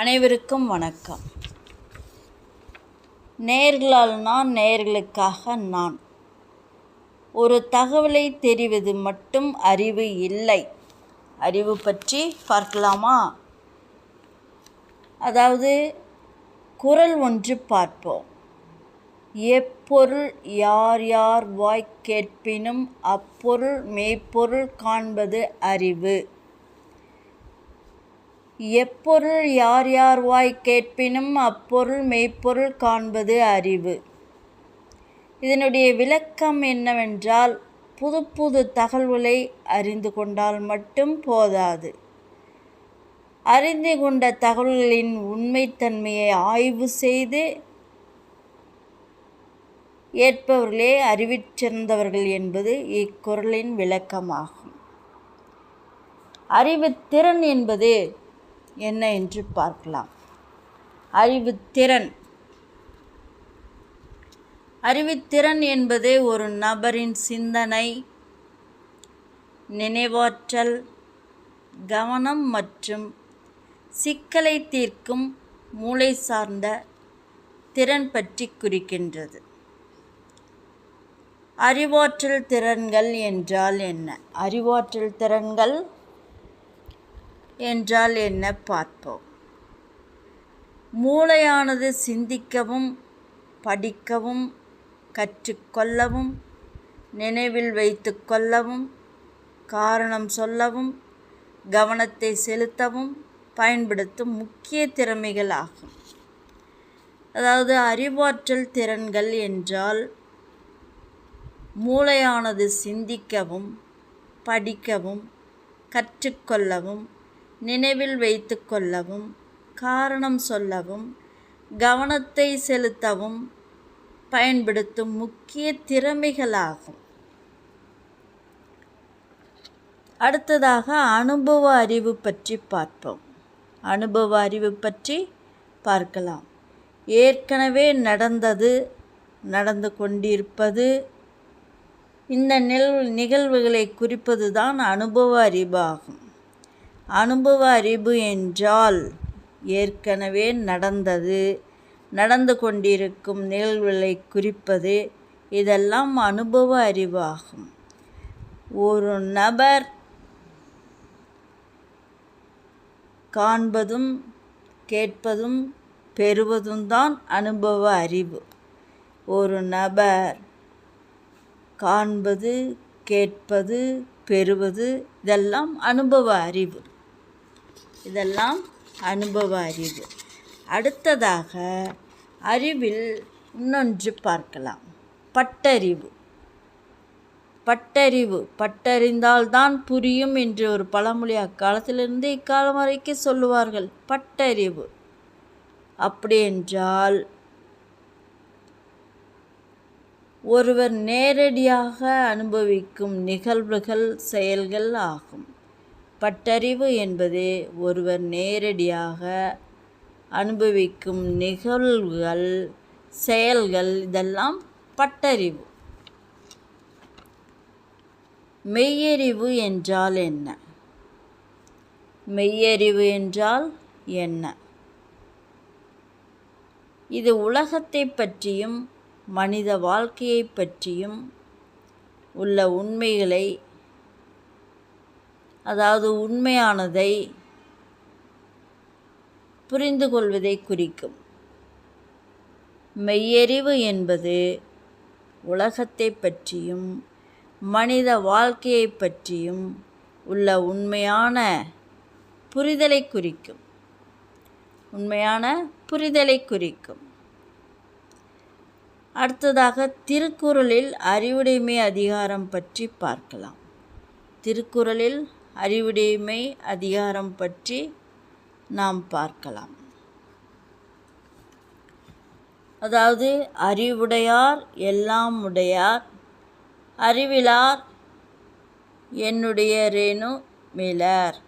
அனைவருக்கும் வணக்கம். நேர்களால் நான் நேர்களுக்காக நான். ஒரு தகவலை தெரிவது மட்டும் அறிவு இல்லை. அறிவு பற்றி பார்க்கலாமா? அதாவது குரல் ஒன்று பார்ப்போம். எப்பொருள் யார் யார் வாய் கேட்பினும் அப்பொருள் மெய்ப்பொருள் காண்பது அறிவு. எப்பொருள் யார் யார் வாய் கேட்பினும் அப்பொருள் மெய்ப்பொருள் காண்பது அறிவு. இதனுடைய விளக்கம் என்னவென்றால் புது புது தகவல்களை அறிந்து கொண்டால் மட்டும் போதாது. அறிந்து கொண்ட தகவல்களின் உண்மைத்தன்மையை ஆய்வு செய்து ஏற்பவர்களே அறிவிச்சிறந்தவர்கள் என்பது இக்குறளின் விளக்கமாகும். அறிவுத்திறன் என்பது என்ன என்று பார்க்கலாம். அறிவுத்திறன் அறிவுத்திறன் என்பது ஒரு நபரின் சிந்தனை நினைவாற்றல் கவனம் மற்றும் சிக்கலை தீர்க்கும் மூளை சார்ந்த திறன் பற்றி குறிக்கின்றது. அறிவாற்றல் திறன்கள் என்றால் என்ன? அறிவாற்றல் திறன்கள் என்றால் என்ன பார்ப்போம் மூளையானது சிந்திக்கவும் படிக்கவும் கற்றுக்கொள்ளவும் நினைவில் வைத்து கொள்ளவும் காரணம் சொல்லவும் கவனத்தை செலுத்தவும் பயன்படுத்தும் முக்கிய திறமைகள் ஆகும். அதாவது அறிவாற்றல் திறன்கள் என்றால் மூளையானது சிந்திக்கவும் படிக்கவும் கற்றுக்கொள்ளவும் நினைவில் வைத்து கொள்ளவும் காரணம் சொல்லவும் கவனத்தை செலுத்தவும் பயன்படுத்தும் முக்கிய திறமைகளாகும். அடுத்ததாக அனுபவ அறிவு பற்றி பார்ப்போம். அனுபவ அறிவு பற்றி பார்க்கலாம். ஏற்கனவே நடந்தது நடந்து கொண்டிருப்பது இந்த நிகழ்வுகளை குறிப்பது தான் அனுபவ அறிவாகும் அனுபவ அறிவு என்றால் ஏற்கனவே நடந்தது. நடந்து கொண்டிருக்கும் நிகழ்வுகளை குறிப்பது இதெல்லாம் அனுபவ அறிவாகும் ஒரு நபர் காண்பதும் கேட்பதும் பெறுவதும் தான் அனுபவ அறிவு ஒரு நபர் காண்பது கேட்பது பெறுவது இதெல்லாம் அனுபவ அறிவு இதெல்லாம் அனுபவ அறிவு அடுத்ததாக அறிவில் இன்னொன்று பார்க்கலாம். பட்டறிவு. பட்டறிவு. பட்டறிந்தால்தான் புரியும் என்று ஒரு பழமொழி அக்காலத்திலிருந்து இக்காலம் வரைக்கும் சொல்லுவார்கள். பட்டறிவு. அப்படி என்றால் ஒருவர் நேரடியாக அனுபவிக்கும் நிகழ்வுகள் செயல்கள் ஆகும். பட்டறிவு என்பது ஒருவர் நேரடியாக அனுபவிக்கும் நிகழ்வுகள் செயல்கள் இதெல்லாம் பட்டறிவு. மெய்யறிவு என்றால் என்ன? மெய்யறிவு என்றால் என்ன? இது உலகத்தை பற்றியும் மனித வாழ்க்கையை பற்றியும் உள்ள உண்மைகளை அதாவது உண்மையானதை புரிந்து கொள்வதை குறிக்கும். மெய்யறிவு என்பது உலகத்தை பற்றியும் மனித வாழ்க்கையை பற்றியும் உள்ள உண்மையான புரிதலை குறிக்கும். உண்மையான புரிதலை குறிக்கும். அடுத்ததாக திருக்குறளில் அறிவுடைமை அதிகாரம் பற்றி பார்க்கலாம். திருக்குறளில் அறிவுடைமை அதிகாரம் பற்றி நாம் பார்க்கலாம். அதாவது அறிவுடையார் எல்லாம் உடையார் அறிவிலார் என்னுடைய ரேணு மிலர்.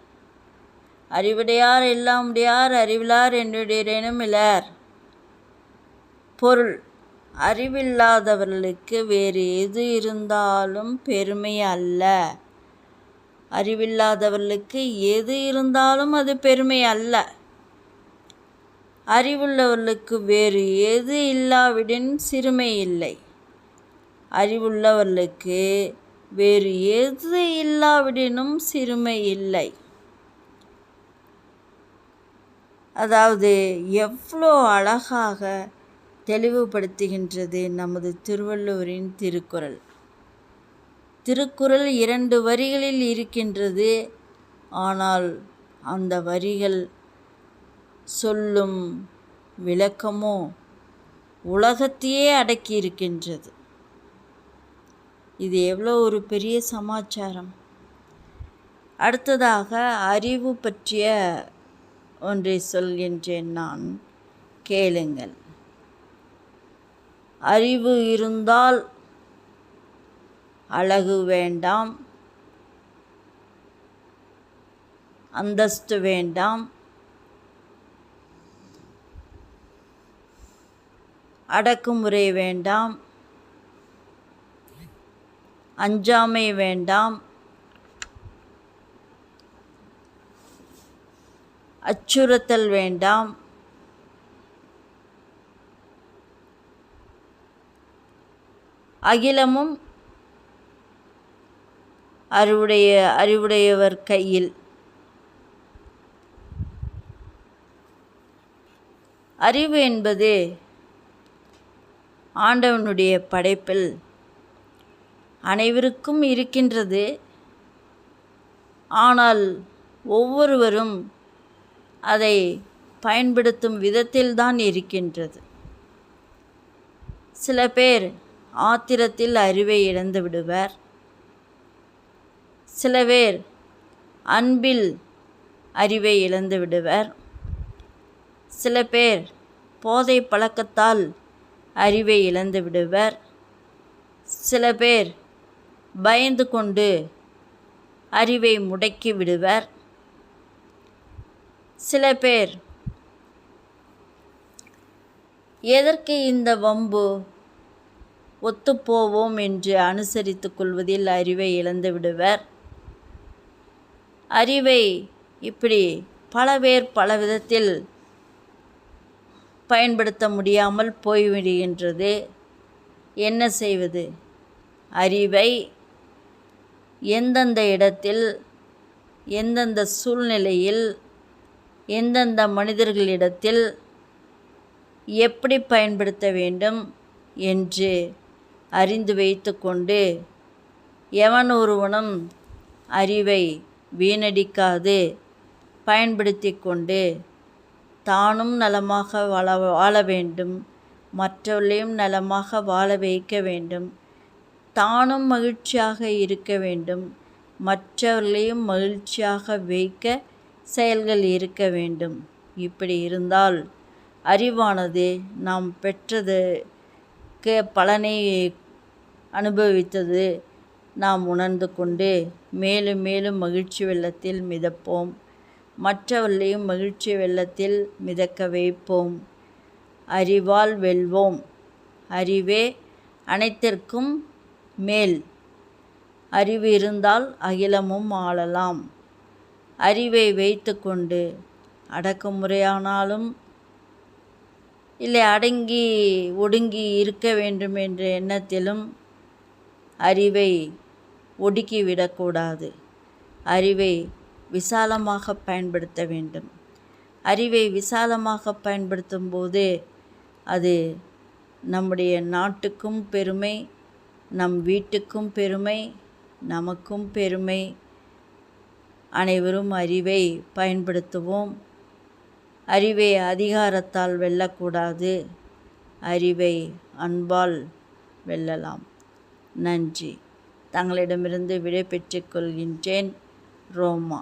அறிவுடையார் எல்லாம் உடையார் அறிவிலார் என்னுடைய ரேணு மிலர். பொருள் அறிவில்லாதவர்களுக்கு வேறு எது இருந்தாலும் பெருமை அல்ல. அறிவில்லாதவர்களுக்கு எது இருந்தாலும் அது பெருமை அல்ல. அறிவுள்ளவர்களுக்கு வேறு எது இல்லாவிடின் சிறுமை இல்லை. அறிவுள்ளவர்களுக்கு வேறு எது இல்லாவிடினும் சிறுமை இல்லை. அதாவது எவ்வளோ அழகாக தெளிவுபடுத்துகின்றது நமது திருவள்ளுவரின் திருக்குறள். திருக்குறள் இரண்டு வரிகளில் இருக்கின்றது. ஆனால் அந்த வரிகள் சொல்லும் விளக்கமோ உலகத்தையே அடக்கி இருக்கின்றது. இது எவ்வளோ ஒரு பெரிய சமாச்சாரம். அடுத்ததாக அறிவு பற்றிய ஒன்றை சொல்கின்றேன் நான். கேளுங்கள். அறிவு இருந்தால் அழகு வேண்டாம். அந்தஸ்து வேண்டாம். அடக்குமுறை வேண்டாம். அஞ்சாமை வேண்டாம். அச்சுறுத்தல் வேண்டாம். அகிலமும் அறிவுடைய அறிவுடையவர் கையில். அறிவு என்பது ஆண்டவனுடைய படைப்பில் அனைவருக்கும் இருக்கின்றது. ஆனால் ஒவ்வொருவரும் அதை பயன்படுத்தும் விதத்தில்தான் இருக்கின்றது. சில பேர் ஆத்திரத்தில் அறிவை இழந்து விடுவர். சில பேர் அன்பில் அறிவை இழந்து விடுவர். சில பேர் போதை பழக்கத்தால் அறிவை இழந்து விடுவர். சில பேர் பயந்து கொண்டு அறிவை முடக்கி விடுவர். சில பேர் எதற்கு இந்த வம்பு ஒத்துப்போவோம் என்று அனுசரித்து கொள்வதில் அறிவை இழந்து விடுவர். அறிவை இப்படி பல பேர் பல விதத்தில் பயன்படுத்த முடியாமல் போய்விடுகின்றது. என்ன செய்வது? அறிவை எந்தெந்த இடத்தில் எந்தெந்த சூழ்நிலையில் எந்தெந்த மனிதர்களிடத்தில் எப்படி பயன்படுத்த வேண்டும் என்று அறிந்து வைத்துக்கொண்டு எவன் ஒருவனும் அறிவை வீணடிக்காது. பயன்படுத்தி கொண்டு தானும் நலமாக வாழ வாழ வேண்டும். மற்றவர்களையும் நலமாக வாழ வைக்க வேண்டும். தானும் மகிழ்ச்சியாக இருக்க வேண்டும். மற்றவர்களையும் மகிழ்ச்சியாக வைக்க செயல்கள் இருக்க வேண்டும். இப்படி இருந்தால் அறிவானது நாம் பெற்றதுக்கு பலனை அனுபவித்தது நாம் உணர்ந்து கொண்டு மேலும் மேலும் மகிழ்ச்சி வெள்ளத்தில் மிதப்போம். மற்றவர்களையும் மகிழ்ச்சி வெள்ளத்தில் மிதக்க வைப்போம். அறிவால் வெல்வோம். அறிவே அனைத்திற்கும் மேல். அறிவு இருந்தால் அகிலமும் ஆளலாம். அறிவை வைத்து கொண்டு அடக்குமுறையானாலும் இல்லை அடங்கி ஒடுங்கி இருக்க வேண்டும் என்ற எண்ணத்திலும் அறிவை ஒடுக்கிவிடக்கூடாது அறிவை விசாலமாக பயன்படுத்த வேண்டும். அறிவை விசாலமாக பயன்படுத்தும் போது அது நம்முடைய நாட்டுக்கும் பெருமை நம் வீட்டுக்கும் பெருமை நமக்கும் பெருமை. அனைவரும் அறிவை பயன்படுத்துவோம். அறிவை அதிகாரத்தால் வெல்லக்கூடாது. அறிவை அன்பால் வெல்லலாம். நன்றி. தங்களிடமிருந்து விடை பெற்றுக்கொள்கின்றேன். ரோமா.